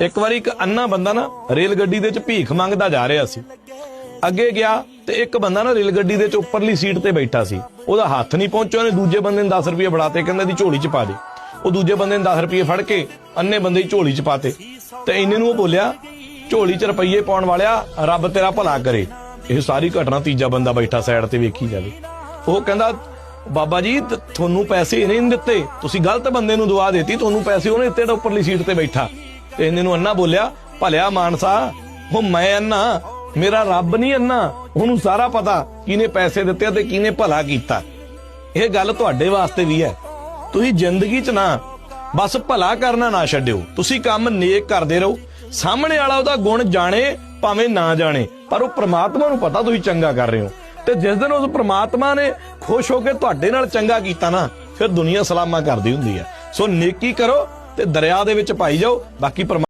ਇੱਕ ਵਾਰੀ ਇੱਕ ਅੰਨਾ ਬੰਦਾ ਨਾ ਰੇਲ ਗੱਡੀ ਦੇ ਵਿੱਚ ਭੀਖ ਮੰਗਦਾ ਜਾ ਰਿਹਾ ਸੀ। ਅੱਗੇ ਗਿਆ ਤੇ ਇੱਕ ਬੰਦਾ ਨਾ ਰੇਲ ਗੱਡੀ ਦੇ ਵਿੱਚ ਉੱਪਰਲੀ ਸੀਟ ਤੇ ਬੈਠਾ ਸੀ। ਉਹਦਾ ਹੱਥ ਨਹੀਂ ਪਹੁੰਚਿਆ, ਉਹਨੇ ਦੂਜੇ ਬੰਦੇ ਨੂੰ 10 ਰੁਪਏ ਫੜਾਤੇ, ਕਹਿੰਦਾ ਦੀ ਝੋਲੀ 'ਚ ਪਾ ਦੇ। ਉਹ ਦੂਜੇ ਬੰਦੇ ਨੇ 10 ਰੁਪਏ ਫੜ ਕੇ ਅੰਨੇ ਬੰਦੇ ਦੀ ਝੋਲੀ 'ਚ ਪਾਤੇ। ਤੇ ਇੰਨੇ ਨੂੰ ਉਹ ਬੋਲਿਆ, ਝੋਲੀ 'ਚ ਰੁਪਈਏ ਪਾਉਣ ਵਾਲਿਆ, ਰੱਬ ਤੇਰਾ ਭਲਾ ਕਰੇ। ਇਹ ਸਾਰੀ ਘਟਨਾ ਤੀਜਾ ਬੰਦਾ ਬੈਠਾ ਸਾਈਡ ਤੇ ਵੇਖੀ ਜਾਵੇ। ਉਹ ਕਹਿੰਦਾ, ਬਾਬਾ ਜੀ ਤੁਹਾਨੂੰ ਪੈਸੇ ਇਹਨੇ ਨਹੀਂ ਦਿੱਤੇ। ਤੁਸੀਂ ਗਲਤ ਬੰਦੇ ਨੂੰ ਦੁਆ ਦਿੱਤੀ, ਤੁਹਾਨੂੰ ਪੈਸੇ ਉਹਨੇ ਦਿੱਤੇ ਜਿਹੜਾ ਉੱਪਰਲੀ ਸੀਟ ਤੇ ਬੈਠਾ। ਇਹਨੇ ਨੂੰ ਅੰਨਾ ਬੋਲਿਆ, ਭਲਿਆ ਮਾਨਸਾ, ਉਹ ਮੈਂ ਅੰਨਾ, ਮੇਰਾ ਰੱਬ ਨਹੀਂ ਅੰਨਾ, ਉਹਨੂੰ ਸਾਰਾ ਪਤਾ ਕਿਹਨੇ ਪੈਸੇ ਦਿੱਤੇ ਤੇ ਕਿਹਨੇ ਭਲਾ ਕੀਤਾ। ਇਹ ਗੱਲ ਤੁਹਾਡੇ ਵਾਸਤੇ ਵੀ ਹੈ। ਤੁਸੀਂ ਜ਼ਿੰਦਗੀ 'ਚ ਨਾ, ਬਸ ਭਲਾ ਕਰਨਾ ਨਾ ਛੱਡਿਓ। ਤੁਸੀਂ ਕੰਮ ਨੇਕ ਕਰਦੇ ਰਹੋ। ਸਾਹਮਣੇ ਵਾਲਾ ਉਹਦਾ ਗੁਣ ਜਾਣੇ, ਭਾਵੇਂ ਨਾ ਜਾਣੇ, ਪਰ ਉਹ ਪ੍ਰਮਾਤਮਾ ਨੂੰ ਪਤਾ ਤੁਸੀਂ ਚੰਗਾ ਕਰ ਰਹੇ ਹੋ। ਤੇ ਜਿਸ ਦਿਨ ਉਸ ਪ੍ਰਮਾਤਮਾ ਨੇ ਖੁਸ਼ ਹੋ ਕੇ ਤੁਹਾਡੇ ਨਾਲ ਚੰਗਾ ਕੀਤਾ ਨਾ, ਫਿਰ ਦੁਨੀਆ ਸਲਾਮਾ ਕਰਦੀ ਹੁੰਦੀ ਹੈ। ਸੋ ਨੇਕੀ ਕਰੋ ਤੇ ਦਰਿਆ ਦੇ ਵਿੱਚ ਪਾਈ ਜਾਓ ਬਾਕੀ ਪਰਮਾ-